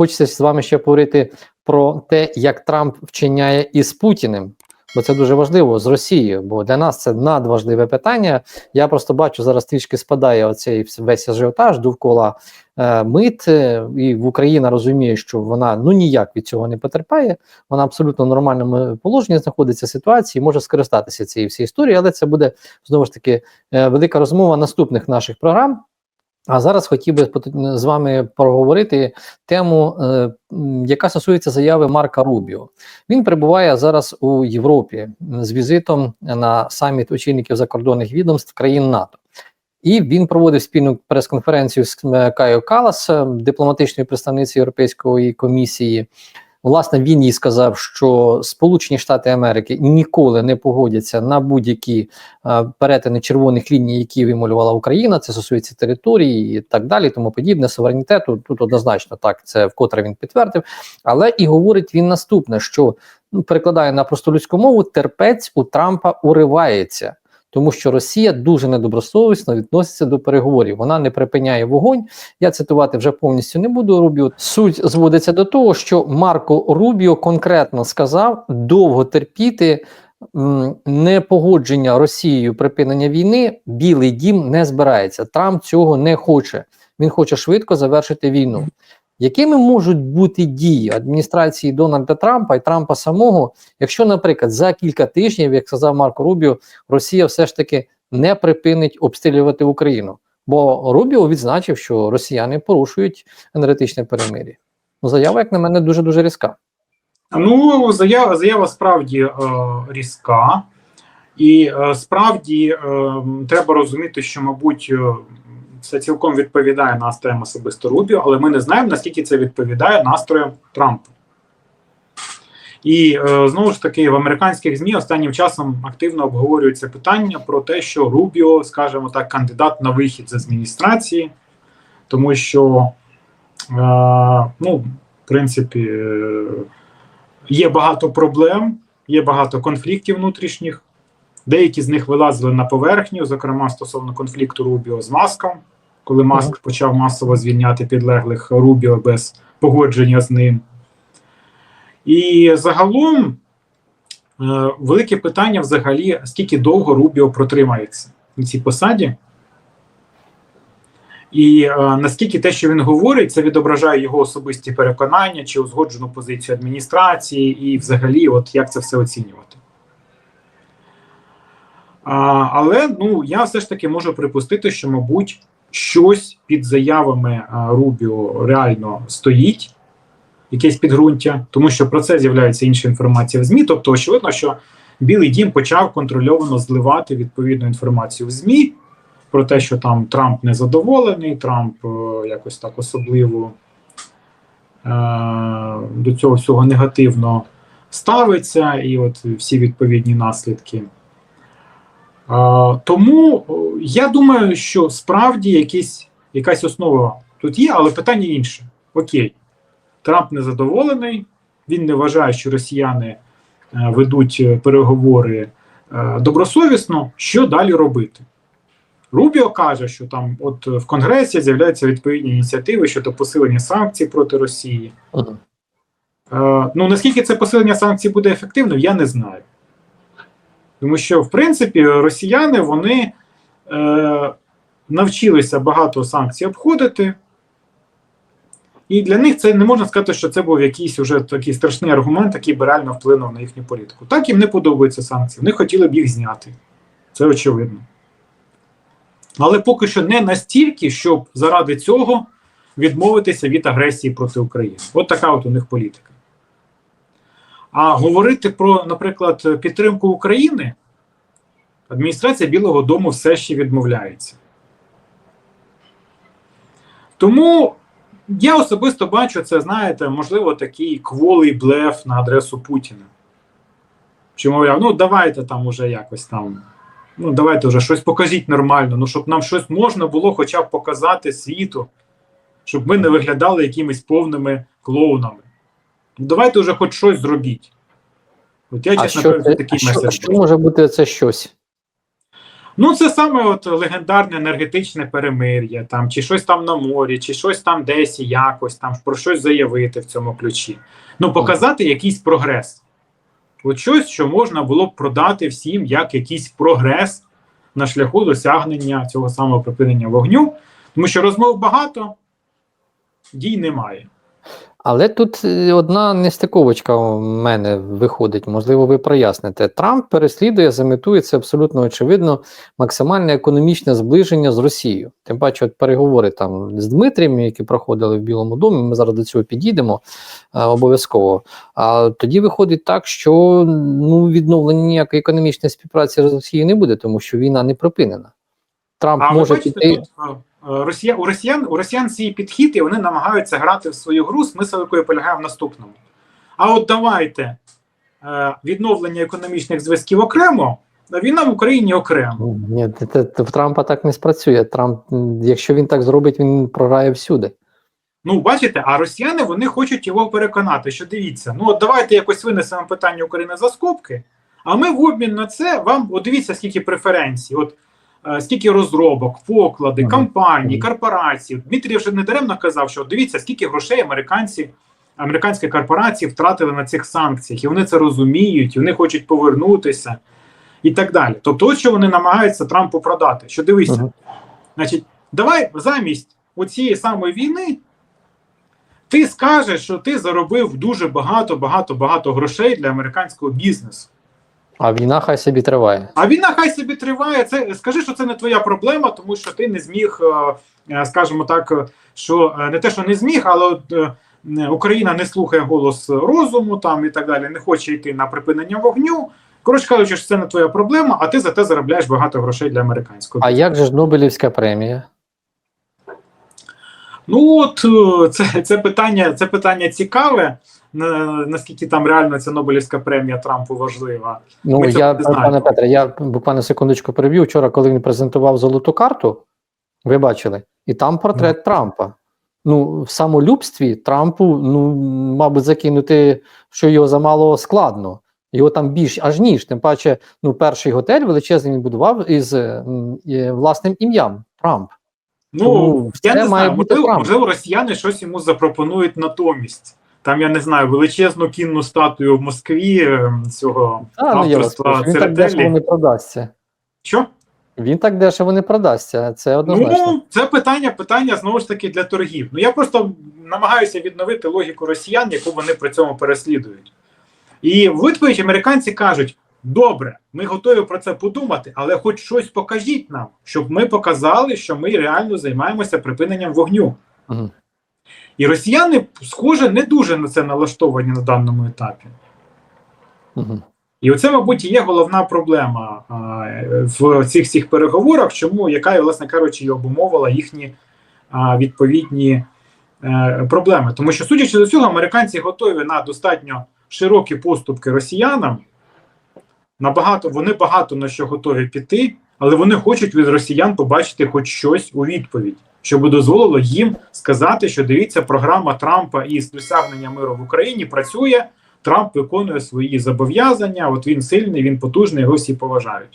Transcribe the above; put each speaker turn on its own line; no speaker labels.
хочеться з вами ще поговорити про те, як Трамп вчиняє із Путіним. Бо це дуже важливо з Росією, бо для нас це надважливе питання. Я просто бачу, зараз трішки спадає оцей весь ажіотаж довкола е, мит, е, і Україна розуміє, що вона ну ніяк від цього не потерпає. Вона абсолютно в нормальному положенні знаходиться ситуації, може скористатися цією всією історією, але це буде знову ж таки е, велика розмова наступних наших програм. А зараз хотів би з вами проговорити тему, е, яка стосується заяви Марка Рубіо. Він перебуває зараз у Європі з візитом на саміт очільників закордонних відомств країн НАТО. І він проводив спільну прес-конференцію з е, Кайо Калас, дипломатичною представницею Європейської комісії. Власне, він їй сказав, що Сполучені Штати Америки ніколи не погодяться на будь-які е, перетини червоних ліній, які вималювала Україна. Це стосується території і так далі, тому подібне, суверенітету. Тут однозначно так, це вкотре він підтвердив. Але і говорить він наступне: що ну, перекладає на просту людську мову, терпець у Трампа уривається. Тому що Росія дуже недобросовісно відноситься до переговорів. Вона не припиняє вогонь. Я цитувати вже повністю не буду. Рубіо суть зводиться до того, що Марко Рубіо конкретно сказав довго терпіти непогодження Росією припинення війни. Білий дім не збирається. Трамп цього не хоче. Він хоче швидко завершити війну. Якими можуть бути дії адміністрації Дональда Трампа і Трампа самого, якщо, наприклад, за кілька тижнів, як сказав Марко Рубіо, Росія все ж таки не припинить обстрілювати Україну? Бо Рубіо відзначив, що росіяни порушують енергетичне перемир'я. Ну, заява, як на мене, дуже дуже різка.
Ну, заява, заява справді е, різка, і е, справді е, треба розуміти, що, мабуть, е, це цілком відповідає настроям особисто Рубіо, але ми не знаємо, наскільки це відповідає настроям Трампа. І е, знову ж таки в американських ЗМІ останнім часом активно обговорюється питання про те, що Рубіо, скажімо так, кандидат на вихід з адміністрації, тому що, е, ну, в принципі, е, є багато проблем, є багато конфліктів внутрішніх. Деякі з них вилазили на поверхню, зокрема стосовно конфлікту Рубіо з Маском, коли Маск
Ага.
почав масово звільняти підлеглих Рубіо без погодження з ним. І загалом е, велике питання взагалі, скільки довго Рубіо протримається на цій посаді. І е, наскільки те, що він говорить, це відображає його особисті переконання чи узгоджену позицію адміністрації, і взагалі, от як це все оцінювати. А, але ну, я все ж таки можу припустити, що, мабуть, щось під заявами Рубіо реально стоїть, якесь підґрунтя, тому що про це з'являється інша інформація в ЗМІ. Тобто, очевидно, що Білий Дім почав контрольовано зливати відповідну інформацію в ЗМІ про те, що там Трамп незадоволений, Трамп е, якось так особливо е, до цього всього негативно ставиться, і от всі відповідні наслідки. Тому е, я думаю, що справді якісь, якась основа тут є, але питання інше. Окей, Трамп незадоволений, він не вважає, що росіяни е, ведуть е, переговори добросовісно. Що далі робити? Рубіо каже, що там, от в Конгресі з'являються відповідні ініціативи щодо посилення санкцій проти Росії.
Мгм.
Е, ну наскільки це посилення санкцій буде ефективним, я не знаю. Тому що, в принципі, росіяни вони е, навчилися багато санкцій обходити. І для них це не можна сказати, що це був якийсь уже такий страшний аргумент, який би реально вплинув на їхню політику. Так їм не подобаються санкції. Вони хотіли б їх зняти. Це очевидно. Але поки що не настільки, щоб заради цього відмовитися від агресії проти України. От така от у них політика. А говорити про, наприклад, підтримку України адміністрація Білого Дому все ще відмовляється. Тому я особисто бачу це, знаєте, можливо, такий кволий блеф на адресу Путіна. Чи мовляв, ну давайте там уже якось там. Ну, давайте вже щось покажіть нормально, ну щоб нам щось можна було хоча б показати світу, щоб ми не виглядали якимись повними клоунами. Ну, давайте вже хоч щось зробіть. От я,
А
чесно
що,
кажучи, такий
а що, що може бути це щось?
Ну, це саме от легендарне енергетичне перемир'я, там, чи щось там на морі, чи щось там десь і якось там про щось заявити в цьому ключі. Ну, показати якийсь прогрес. От щось, що можна було б продати всім як якийсь прогрес на шляху досягнення цього самого припинення вогню, тому що розмов багато, дій немає.
Але тут е, одна нестиковочка у мене виходить, можливо, ви проясните. Трамп переслідує, заметує це абсолютно очевидно, максимальне економічне зближення з Росією. Тим паче, от переговори там з Дмитрієм, які проходили в Білому домі, ми зараз до цього підійдемо е, обов'язково. А тоді виходить так, що ну, відновлення ніякої економічної співпраці з Росією не буде, тому що війна не припинена. Трамп
А
може
бачите,
піти.
тут Росія, у росіян у росіян свій підхід, і вони намагаються грати в свою гру, смисл якої полягає в наступному. А от давайте е, відновлення економічних зв'язків окремо, а війна в Україні окремо.
Ні, в Трампа так не спрацює. Трамп, якщо він так зробить, він програє всюди.
Ну, бачите, а росіяни вони хочуть його переконати, що дивіться, ну от давайте якось винесемо питання України за скобки, а ми в обмін на це вам от дивіться, скільки преференцій, от скільки розробок, поклади, компаній, корпорацій. Дмитрій вже не даремно казав, що дивіться, скільки грошей американці, американські корпорації втратили на цих санкціях, і вони це розуміють, і вони хочуть повернутися, і так далі. Тобто, от що вони намагаються Трампу продати. Що дивися. Значить, давай замість оцієї самої війни ти скажеш, що ти заробив дуже багато, багато, багато грошей для американського бізнесу.
А війна хай собі триває.
А війна хай собі триває. Це скажи, що це не твоя проблема, тому що ти не зміг, е, е, скажімо так, що е, не те, що не зміг, але от, Україна не слухає голос розуму там і так далі, не хоче йти на припинення вогню. Коротше кажучи, що це не твоя проблема, а ти зате заробляєш багато грошей для американського.
А як же ж Нобелівська премія?
Ну от е, це, це питання, це питання цікаве. Наскільки там реально ця Нобелівська премія Трампу важлива.
Ну
Ми
я пане Петре, я буквально секундочку переб'ю. Вчора, коли він презентував золоту карту, ви бачили, і там портрет Трампа. Ну, в самолюбстві Трампу, ну, мабуть, закинути, що його замало складно. Його там більш аж ніж. Тим паче, ну, перший готель величезний він будував із власним ім'ям Трамп.
Ну
Тому
я не знаю, можливо, можливо, росіяни щось йому запропонують натомість. Там я не знаю, величезну кінну статую в Москві е, цього
А, ну,
авторства
прошу, він так дешево не продасться.
Що?
Він так дешево не продасться, це однозначно.
Ну, це питання, питання знову ж таки для торгів. Ну я просто намагаюся відновити логіку росіян, яку вони при цьому переслідують. І в відповідь американці кажуть: добре, ми готові про це подумати, але хоч щось покажіть нам, щоб ми показали, що ми реально займаємося припиненням вогню.
Мгм.
І росіяни, схоже, не дуже на це налаштовані на даному етапі.
Мгм.
І оце, мабуть, і є головна проблема а, в цих всіх переговорах, чому яка, власне кажучи, і обумовила їхні а, відповідні е, проблеми. Тому що, судячи з цього, американці готові на достатньо широкі поступки росіянам. Набагато вони багато на що готові піти, але вони хочуть від росіян побачити хоч щось у відповідь, щоб дозволило їм сказати, що дивіться, програма Трампа із досягнення миру в Україні працює. Трамп виконує свої зобов'язання. От він сильний, він потужний, його всі поважають.